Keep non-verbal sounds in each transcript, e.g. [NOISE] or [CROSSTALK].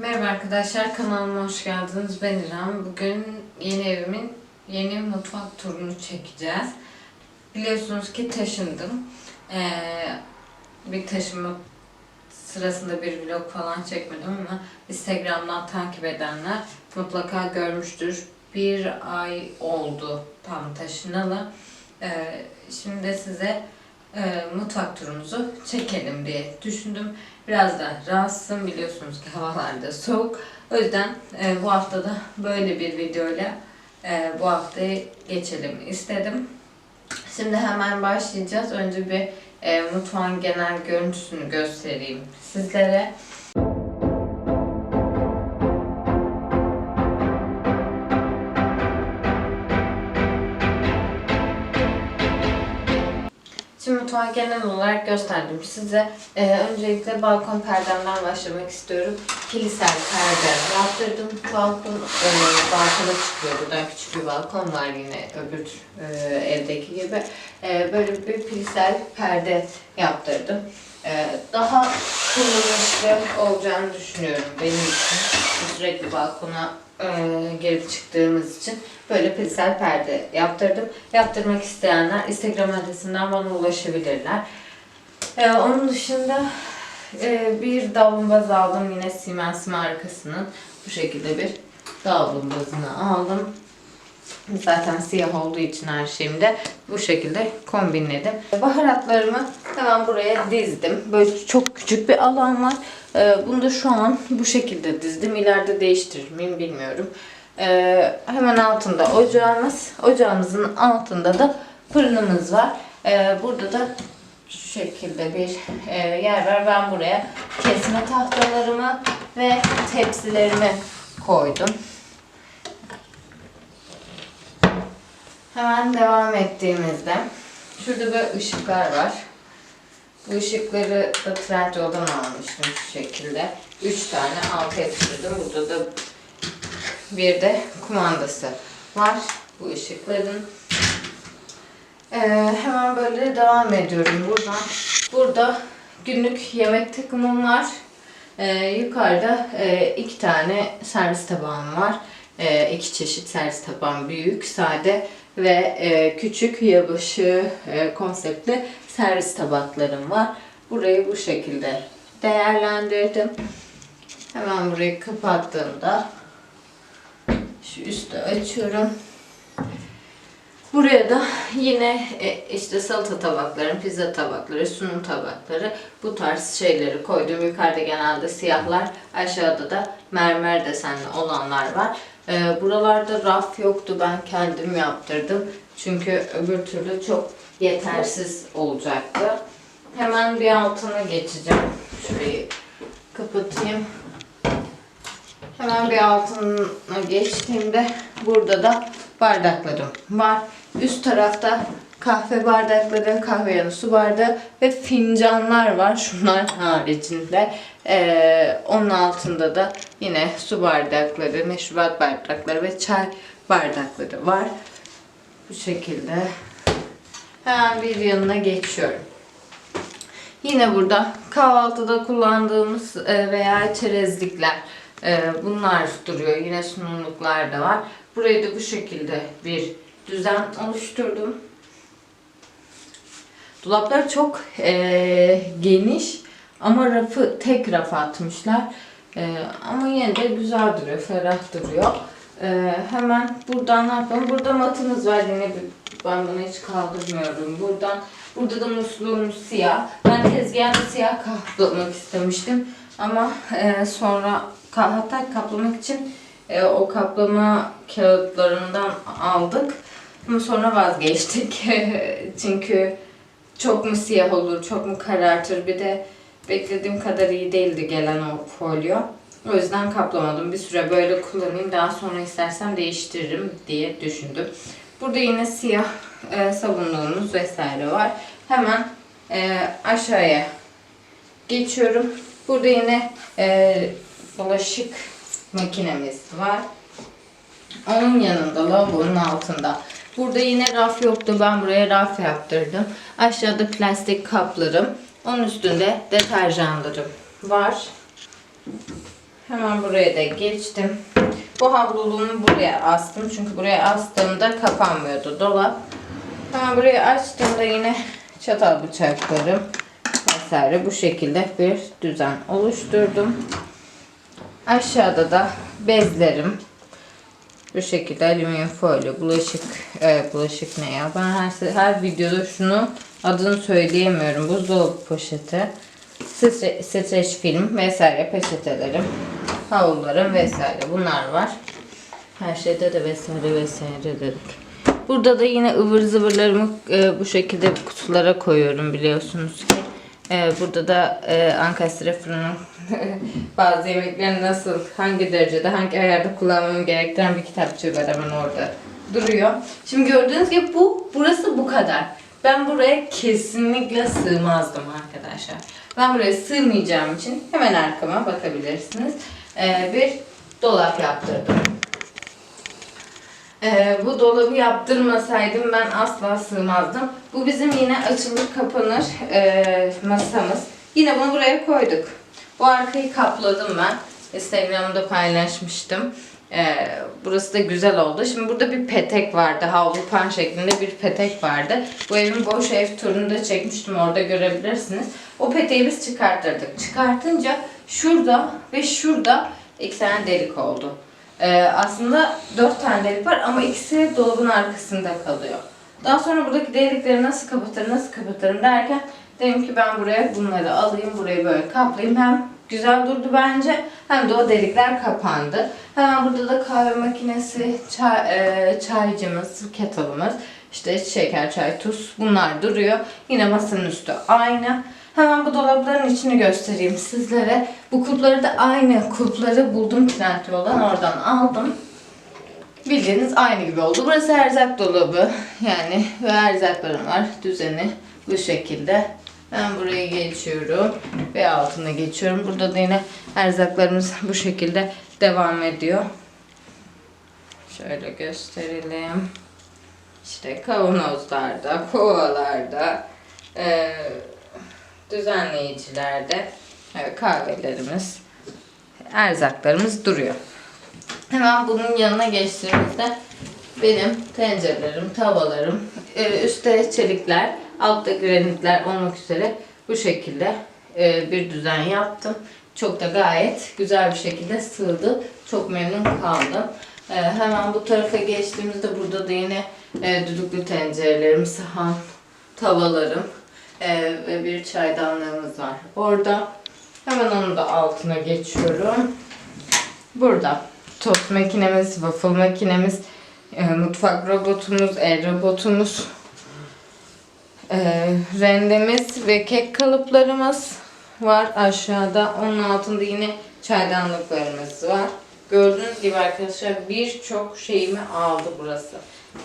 Merhaba arkadaşlar, kanalıma hoş geldiniz. Ben İrem. Bugün yeni evimin yeni mutfak turunu çekeceğiz. Biliyorsunuz ki taşındım. Ee, bir taşınma sırasında bir vlog falan çekmedim ama Instagram'dan takip edenler mutlaka görmüştür. Bir ay oldu tam taşınalı. Ee, şimdi de size e, mutfak turumuzu çekelim diye düşündüm. Biraz da rahatsızım biliyorsunuz ki havalarda soğuk. O yüzden e, bu hafta da böyle bir videoyla e, bu haftayı geçelim istedim. Şimdi hemen başlayacağız. Önce bir e, mutfağın genel görüntüsünü göstereyim sizlere. Mutfağı genel olarak gösterdim size. Ee, öncelikle balkon perdemden başlamak istiyorum. Kilisel perde yaptırdım. Balkon, e, balkona çıkıyor. Buradan küçük bir balkon var yine öbür e, evdeki gibi. E, böyle bir kilisel perde yaptırdım. E, daha kullanışlı olacağını düşünüyorum benim için. Sürekli balkona e, gelip çıktığımız için böyle piksel perde yaptırdım. Yaptırmak isteyenler Instagram adresinden bana ulaşabilirler. E, onun dışında e, bir davlumbaz aldım yine Siemens markasının bu şekilde bir davlumbazını aldım. Zaten siyah olduğu için her şeyimi de bu şekilde kombinledim. Baharatlarımı hemen buraya dizdim. Böyle çok küçük bir alan var. Ee, Bunu da şu an bu şekilde dizdim. İleride değiştirir miyim bilmiyorum. Ee, hemen altında ocağımız. Ocağımızın altında da fırınımız var. Ee, burada da şu şekilde bir e, yer var. Ben buraya kesme tahtalarımı ve tepsilerimi koydum. Hemen devam ettiğimizde şurada böyle ışıklar var. Bu ışıkları da Trendyol'dan almıştım şu şekilde. 3 tane alta yapıştırdım. Burada da bir de kumandası var bu ışıkların. Ee, hemen böyle devam ediyorum buradan. Burada günlük yemek takımım var. Ee, yukarıda e, iki tane servis tabağım var. E, iki çeşit servis tabağım büyük, sade ve e, küçük yılbaşı e, konseptli servis tabaklarım var. Burayı bu şekilde değerlendirdim. Hemen burayı kapattığımda şu üstü açıyorum. Buraya da yine e, işte salata tabakları, pizza tabakları, sunum tabakları bu tarz şeyleri koydum. Yukarıda genelde siyahlar, aşağıda da mermer desenli olanlar var. E, buralarda raf yoktu. Ben kendim yaptırdım. Çünkü öbür türlü çok yetersiz olacaktı. Hemen bir altına geçeceğim. Şurayı kapatayım. Hemen bir altına geçtiğimde burada da bardaklarım var. Üst tarafta kahve bardakları, kahve yanı su bardağı ve fincanlar var. Şunlar [LAUGHS] haricinde. Ee, onun altında da yine su bardakları, meşrubat bardakları ve çay bardakları var. Bu şekilde. Hemen bir yanına geçiyorum. Yine burada kahvaltıda kullandığımız e, veya çerezlikler e, bunlar duruyor. Yine sunumluklar da var. Burayı da bu şekilde bir düzen oluşturdum. Dolaplar çok e, geniş ama rafı tek raf atmışlar. E, ama yine de güzel duruyor, ferah duruyor. E, hemen buradan ne yapalım? Burada matımız var yine ben bunu hiç kaldırmıyorum. Buradan burada da musluğumuz siyah. Ben tezgahını siyah kaplamak istemiştim. Ama e, sonra ka- hatta kaplamak için e, o kaplama kağıtlarından aldık. Ama sonra vazgeçtik. [LAUGHS] Çünkü çok mu siyah olur, çok mu karartır. Bir de beklediğim kadar iyi değildi gelen o folyo. O yüzden kaplamadım. Bir süre böyle kullanayım. Daha sonra istersem değiştiririm diye düşündüm. Burada yine siyah e, sabunluğumuz vesaire var. Hemen e, aşağıya geçiyorum. Burada yine e, bulaşık makinemiz var. Onun yanında lavabonun altında. Burada yine raf yoktu. Ben buraya raf yaptırdım. Aşağıda plastik kaplarım. Onun üstünde deterjanlarım var. Hemen buraya da geçtim. Bu havluluğumu buraya astım. Çünkü buraya astığımda kapanmıyordu dolap. Hemen burayı açtığımda yine çatal bıçaklarım vesaire bu şekilde bir düzen oluşturdum. Aşağıda da bezlerim. Bu şekilde alüminyum folyo, bulaşık, e, bulaşık ne ya? Ben her, her videoda şunu adını söyleyemiyorum. Buzdolabı poşeti, stre, streç film vesaire peçetelerim, havlularım vesaire bunlar var. Her şeyde de vesaire vesaire dedik. Burada da yine ıvır zıvırlarımı e, bu şekilde kutulara koyuyorum biliyorsunuz ki. E, burada da e, ankastre fırının [LAUGHS] bazı yemeklerini nasıl, hangi derecede, hangi ayarda kullanmam gerektiren bir kitapçığı var hemen orada duruyor. Şimdi gördüğünüz gibi bu, burası bu kadar. Ben buraya kesinlikle sığmazdım arkadaşlar. Ben buraya sığmayacağım için hemen arkama bakabilirsiniz. E, bir dolap yaptırdım. Ee, bu dolabı yaptırmasaydım ben asla sığmazdım. Bu bizim yine açılır kapanır ee, masamız. Yine bunu buraya koyduk. Bu arkayı kapladım ben. Instagram'da paylaşmıştım. Ee, burası da güzel oldu. Şimdi burada bir petek vardı. Havlu pan şeklinde bir petek vardı. Bu evin boş ev turunu da çekmiştim. Orada görebilirsiniz. O peteği biz çıkarttırdık. Çıkartınca şurada ve şurada iki tane delik oldu. Ee, aslında dört tane delik var ama ikisi dolabın arkasında kalıyor. Daha sonra buradaki delikleri nasıl kapatırım, nasıl kapatırım derken dedim ki ben buraya bunları alayım, burayı böyle kaplayayım. Hem güzel durdu bence hem de o delikler kapandı. Hemen burada da kahve makinesi, çay, e, çaycımız, kettle'ımız, işte şeker, çay, tuz bunlar duruyor. Yine masanın üstü aynı. Hemen bu dolapların içini göstereyim sizlere. Bu kulpları da aynı kulpları buldum Trendyol'dan oradan aldım. Bildiğiniz aynı gibi oldu. Burası erzak dolabı. Yani ve erzaklarım var. Düzeni bu şekilde. Ben buraya geçiyorum ve altına geçiyorum. Burada da yine erzaklarımız bu şekilde devam ediyor. Şöyle gösterelim. İşte kavanozlarda, kovalarda, eee düzenleyicilerde evet, kahvelerimiz, erzaklarımız duruyor. Hemen bunun yanına geçtiğimizde benim tencerelerim, tavalarım, e, üstte çelikler, altta granitler olmak üzere bu şekilde e, bir düzen yaptım. Çok da gayet güzel bir şekilde sığdı. Çok memnun kaldım. E, hemen bu tarafa geçtiğimizde burada da yine e, düdüklü tencerelerim, sahan, tavalarım, ve bir çaydanlığımız var. Orada hemen onun da altına geçiyorum. Burada tost makinemiz, waffle makinemiz, e, mutfak robotumuz, el robotumuz, rendemiz ve kek kalıplarımız var aşağıda. Onun altında yine çaydanlıklarımız var. Gördüğünüz gibi arkadaşlar birçok şeyimi aldı burası.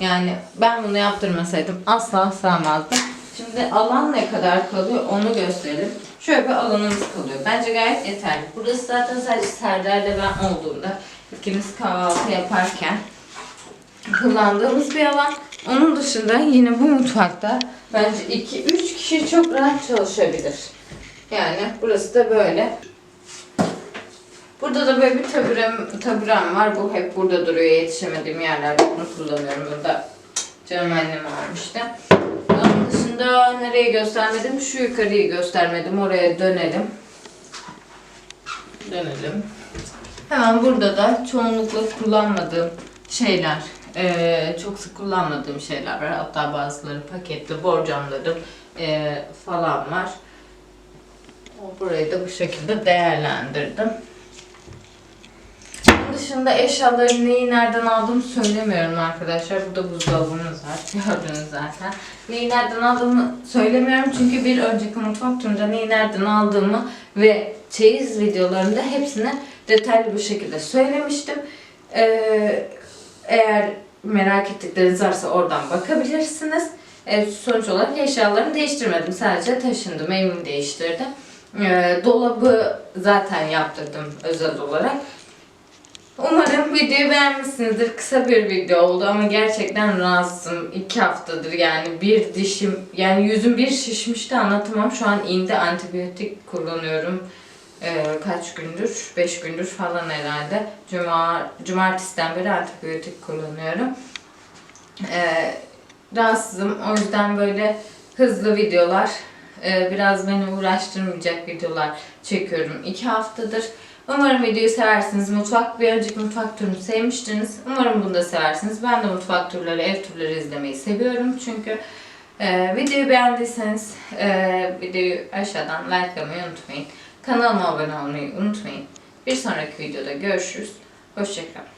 Yani ben bunu yaptırmasaydım asla sığmazdım. Şimdi alan ne kadar kalıyor onu gösterelim. Şöyle bir alanımız kalıyor. Bence gayet yeterli. Burası zaten sadece Serdar'la ben olduğumda ikimiz kahvaltı yaparken kullandığımız bir alan. Onun dışında yine bu mutfakta bence 2-3 kişi çok rahat çalışabilir. Yani burası da böyle. Burada da böyle bir taburem, taburem var. Bu hep burada duruyor. Yetişemediğim yerlerde bunu kullanıyorum. Burada canım annem almıştı. Dışında nereye göstermedim? Şu yukarıyı göstermedim. Oraya dönelim. Dönelim. Hemen burada da çoğunlukla kullanmadığım şeyler, eee, çok sık kullanmadığım şeyler var. Hatta bazıları paketli borcamlarım eee, falan var. Burayı da bu şekilde değerlendirdim. Dışında eşyaları neyi nereden aldığımı söylemiyorum arkadaşlar. Burada buzdolabımız var. [LAUGHS] Gördünüz zaten. Neyi nereden aldığımı söylemiyorum çünkü bir önceki mutfak turunda neyi nereden aldığımı ve çeyiz videolarında hepsini detaylı bir şekilde söylemiştim. Ee, eğer merak ettikleriniz varsa oradan bakabilirsiniz. Ee, sonuç olarak eşyalarımı değiştirmedim. Sadece taşındım, evimi değiştirdim. Ee, dolabı zaten yaptırdım özel olarak. Umarım videoyu beğenmişsinizdir. Kısa bir video oldu ama gerçekten rahatsızım. İki haftadır yani bir dişim, yani yüzüm bir şişmişti anlatamam. Şu an indi antibiyotik kullanıyorum. e, kaç gündür? 5 gündür falan herhalde. Cuma, cumartesiden beri antibiyotik kullanıyorum. E, rahatsızım. O yüzden böyle hızlı videolar, biraz beni uğraştırmayacak videolar çekiyorum. 2 haftadır. Umarım videoyu seversiniz. Mutfak, bir önceki mutfak turunu sevmiştiniz. Umarım bunu da seversiniz. Ben de mutfak turları, ev turları izlemeyi seviyorum. Çünkü e, videoyu beğendiyseniz e, videoyu aşağıdan likelamayı unutmayın. Kanalıma abone olmayı unutmayın. Bir sonraki videoda görüşürüz. Hoşçakalın.